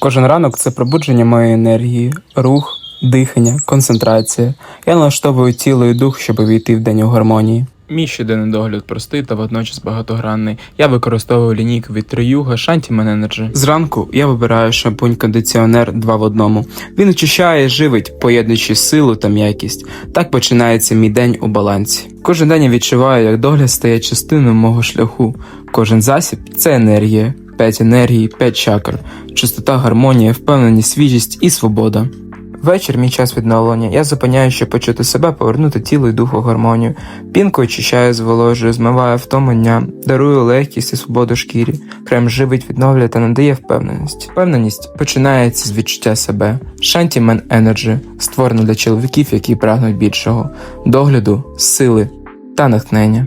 Кожен ранок це пробудження моєї енергії, рух, дихання, концентрація. Я налаштовую тіло і дух, щоб увійти в день у гармонії. Мій щоденний догляд простий та водночас багатогранний. Я використовую лінійку від Триюга Shanti Energy. Зранку я вибираю шампунь кондиціонер 2 в одному. Він очищає, і живить, поєднуючи силу та м'якість. Так починається мій день у балансі. Кожен день я відчуваю, як догляд стає частиною мого шляху. Кожен засіб це енергія, п'ять енергій, п'ять чакр, чистота, гармонія, впевненість, свіжість і свобода. Вечір мій час відновлення. Я зупиняю, щоб почути себе, повернути тіло і дух у гармонію. Пінку очищаю, зволожую, змиваю втому дня, дарую легкість і свободу шкірі. Крем живить, відновлює та надає впевненість. Впевненість починається з відчуття себе. Shanti Man Energy створено для чоловіків, які прагнуть більшого, догляду, сили та натхнення.